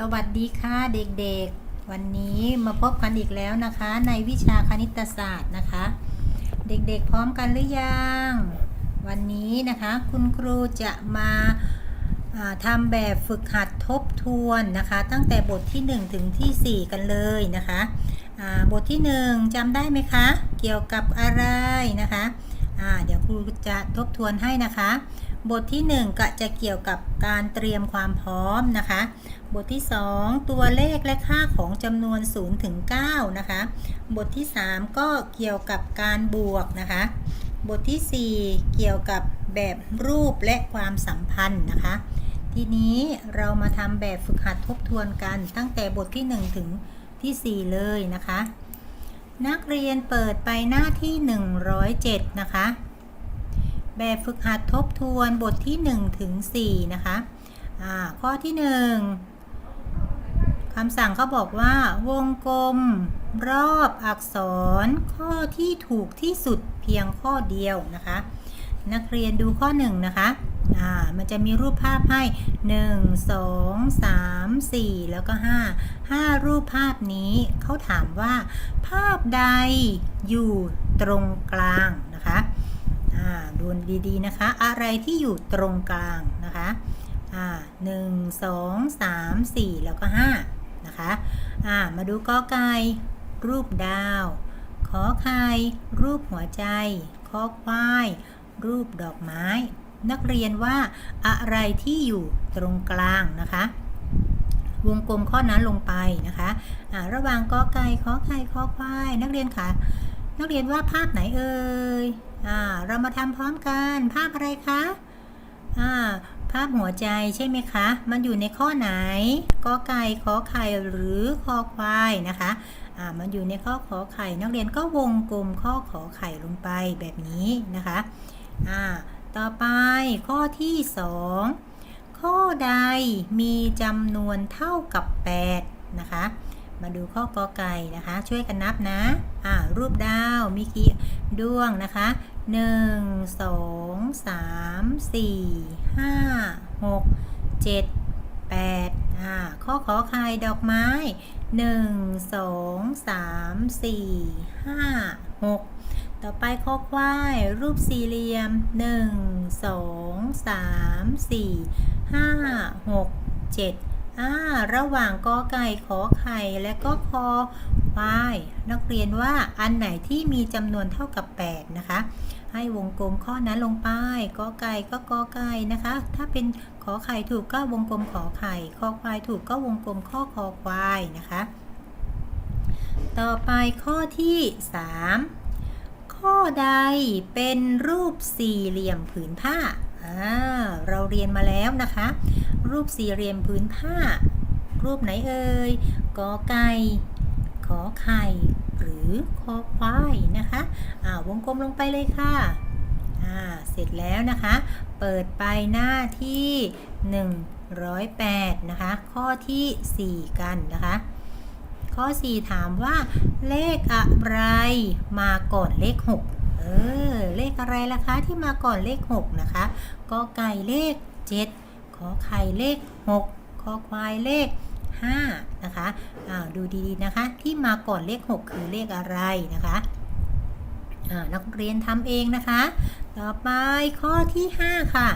สวัสดีค่ะเด็กๆ วันนี้มาพบกันอีกแล้วนะคะ ในวิชาคณิตศาสตร์นะคะ เด็กๆพร้อมกันหรือยัง วันนี้นะคะคุณครูจะมาาทำแบบฝึกหัดทบทวนนะคะ ตั้งแต่บทที่ 1 ถึงที่ 4 กันเลยนะคะ บทที่ 1จำได้ไหมคะ เกี่ยวกับอะไรนะคะ อ่าเดี๋ยวครูจะทบทวนให้นะคะ บทที่ 1 ก็จะเกี่ยวกับการเตรียมความพร้อมนะคะ บทที่ 2 ตัวเลขและค่าของจำนวน0ถึง9นะคะ บทที่ 3 ก็เกี่ยวกับการบวกนะคะ บทที่ 4 เกี่ยวกับแบบรูปและความสัมพันธ์นะคะ ทีนี้เรามาทำแบบฝึกหัดทบทวนกันตั้งแต่บทที่ 1 ถึงที่ 4 เลยนะคะ นักเรียนเปิดไปหน้าที่ 107 นะคะ แบบฝึกหัดทบทวนบทที่ 1 ถึง 4 นะคะข้อที่ 1คำสั่งเขาบอกว่า วงกลม รอบอักษร ข้อที่ถูกที่สุดเพียงข้อเดียวนะคะ นักเรียนดูข้อ 1 นะคะมันจะมีรูปภาพให้ 1 2 3 4 แล้วก็ 5 5 รูปภาพนี้เขาถามว่า ภาพใดอยู่ตรงกลางนะคะอ่าดูดีๆนะคะ อะไรที่อยู่ตรงกลางนะคะอ่าหนึ่งสองสามสี่แล้วก็ห้านะคะอ่ามาดูกอไก่รูปดาว ขอไข่รูปหัวใจขอควาย รูปดอกไม้ นักเรียนว่าอะไรที่อยู่ตรงกลางนะคะ วงกลมข้อนั้นลงไปนะคะอ่าระหว่างกอไก่ขอไข่ขอควายนักเรียนคะนักเรียนว่าภาพไหนเอ่ยอ่าเรามาทำพร้อมกันภาพอะไรคะอ่าภาพหัวใจใช่ไหมคะ มันอยู่ในข้อไหนกอไก่ขอไข่หรือคอควายนะคะอ่ามันอยู่ในข้อขอไข่ นักเรียนก็วงกลมข้อขอไข่ลงไปแบบนี้นะคะอ่าต่อไปข้อที่ 2 ข้อใดมีจำนวนเท่ากับ 8 นะคะ มาดูข้อกอไก่นะคะ ช่วยกันนับนะ อ่า รูปดาวมีกี่ดวงนะคะ 1 2 3 4 5 6 7 8อ่าข้อขอไข่ดอกไม้ 1 2 3 4 5 6ต่อไปข้อควาย รูปสี่เหลี่ยม 1 2 3 4 5 6 7อ่าระหว่างกอไก่ขอไข่และก็คอควาย นักเรียนว่าอันไหนที่มีจำนวนเท่ากับ 8 นะคะ ให้วงกลมข้อนั้นลงไปกอไก่ก็กอไก่นะคะ ถ้าเป็นขอไข่ถูกก็วงกลมขอไข่คอควายถูกก็วงกลมข้อคอควายนะคะ ต่อไปข้อที่ 3 ข้อใดเป็นรูปสี่เหลี่ยมผืนผ้าอ่าเราเรียนมาแล้วนะคะ รูปสี่เหลี่ยมผืนผ้า รูปไหนเอ่ยกอไก่ขอไข่หรือคอควายนะคะอ่าวงกลมลงไปเลยค่ะอ่าเสร็จแล้วนะคะ เปิดไปหน้าที่ 108 นะคะ ข้อที่ 4 กันนะคะ ข้อ 4 ถามว่าเลขอะไรมาก่อนเลข 6 เออ เลขอะไรล่ะคะที่มาก่อนเลข 6 นะคะกอไก่เลข 7 ขอไข่เลข6คอควายเลข 5 นะคะอ้าวดูดีๆนะคะ ที่มาก่อนเลข 6 คือเลขอะไรนะคะอ่านักเรียนทำเองนะคะ ต่อไปข้อที่ 5 ค่ะ